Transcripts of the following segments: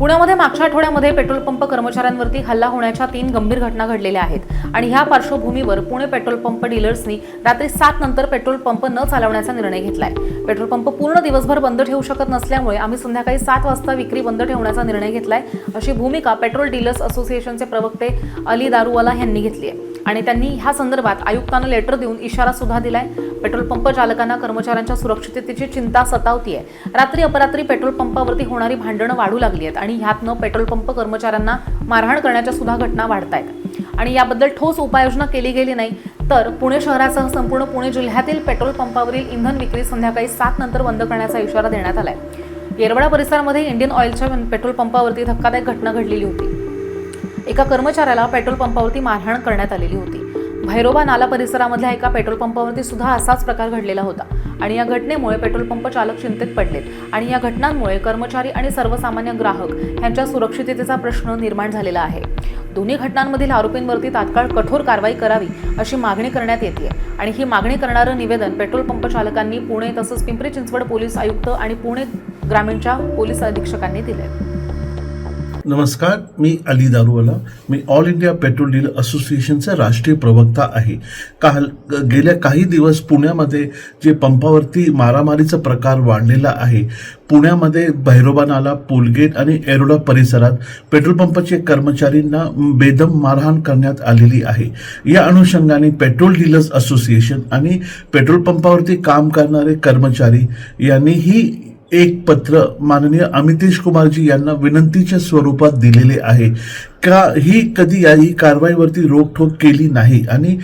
पुण्यामध्ये मागच्या आठवड्यामध्ये पेट्रोल पंप कर्मचाऱ्यांवरती हल्ला होण्याच्या तीन गंभीर घटना घडलेल्या आहेत. आणि ह्या पार्श्वभूमीवर पुणे पेट्रोल पंप डीलर्सनी रात्री सात नंतर पेट्रोल पंप न चालवण्याचा निर्णय घेतलाय. पेट्रोल पंप पूर्ण दिवसभर बंद ठेवू शकत नसल्यामुळे आम्ही संध्याकाळी सात वाजता विक्री बंद ठेवण्याचा निर्णय घेतलाय. अशी भूमिका पेट्रोल डीलर्स असोसिएशनचे प्रवक्ते अली दारुवाला यांनी घेतली आहे. आणि त्यांनी ह्या संदर्भात आयुक्तांना लेटर देऊन इशारा सुद्धा दिलाय. पेट्रोल पंप चालकांना कर्मचाऱ्यांच्या सुरक्षिततेची चिंता सतावती आहे रात्री अपरात्री पेट्रोल पंपावरती होणारी भांडणं वाढू लागली आहेत आणि ह्यातनं पेट्रोल पंप कर्मचाऱ्यांना मारहाण करण्याच्या सुद्धा घटना वाढत आहेत आणि याबद्दल ठोस उपाययोजना केली गेली नाही तर पुणे शहरासह संपूर्ण पुणे जिल्ह्यातील पेट्रोल पंपावरील इंधन विक्री संध्याकाळी सात नंतर बंद करण्याचा इशारा देण्यात आलाय. येरवडा परिसरामध्ये इंडियन ऑइलच्या पेट्रोल पंपावरती धक्कादायक घटना घडलेली होती. एका कर्मचाऱ्याला पेट्रोल पंपावरती मारहाण करण्यात आलेली होती. भैरोबा नाला परिसरामधल्या एका पेट्रोल पंपावरती सुद्धा असाच प्रकार घडलेला होता आणि या घटनेमुळे पेट्रोल पंप चालक चिंतेत पडलेत आणि या घटनांमुळे कर्मचारी आणि सर्वसामान्य ग्राहक यांच्या सुरक्षिततेचा प्रश्न निर्माण झालेला आहे. दोन्ही घटनांमधील आरोपींवरती तात्काळ कठोर कारवाई करावी अशी मागणी करण्यात येते आणि ही मागणी करणारं निवेदन पेट्रोल पंप चालकांनी पुणे तसंच पिंपरी चिंचवड पोलीस आयुक्त आणि पुणे ग्रामीणच्या पोलीस अधीक्षकांनी दिले नमस्कार मी अली दारूवाला. मी ऑल इंडिया पेट्रोल डीलर असोसिएशनचा राष्ट्रीय प्रवक्ता आहे. काल गेल्या काही दिवस पुण्यामध्ये जे पंपावरती मारामारीचा प्रकार वाढलेला आहे पुण्यामध्ये भैरोबा नाला पोलगेट आणि एरोडा परिसरात पेट्रोल पंपाचे कर्मचारींना बेदम मारहाण करण्यात आलेली आहे. या अनुषंगाने पेट्रोल डीलर्स असोसिएशन आणि पेट्रोल पंपावरती काम करणारे कर्मचारी यांनीही एक पत्र माननीय अमितेश कुमारजी यांना विनंतीच्या स्वरूपात दिलेले आहे. का ही कधी या ही कारवाईवरती रोखठोक केली नाही? आणि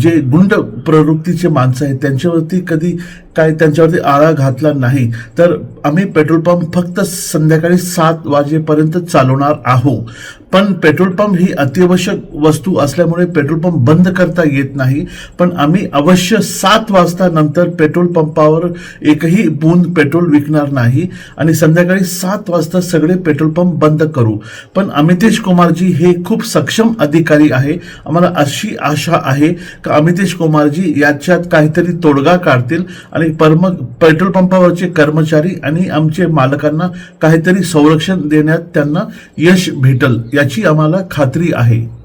जे गुंड प्रवृत्तीचे माणसं आहेत त्यांच्यावरती कधी काय त्यांच्यावरती आळा घातला नाही? तर आम्ही पेट्रोल पंप फक्त संध्याकाळी सात वाजेपर्यंत चालवणार आहोत. पण पेट्रोल पंप ही अत्यावश्यक वस्तू असल्यामुळे पेट्रोल पंप बंद करता येत नाही. पण आम्ही अवश्य सात वाजता नंतर पेट्रोल पंपावर एकही बूंद पेट्रोल विकणार नाही. आणि संध्याकाळी सात वाजता सगळे पेट्रोल पंप बंद करू. पण अमितेश कुमारजी हे खूप सक्षम अधिकारी आहे. आम्हाला अशी आशा आहे का अमितेश कुमारजी याच्यात काहीतरी तोडगा काढतील आणि परम पेट्रोल पंपावरचे कर्मचारी आणि आमचे मालकांना काहीतरी संरक्षण देण्यात त्यांना यश भेटल याची आम्हाला खात्री आहे.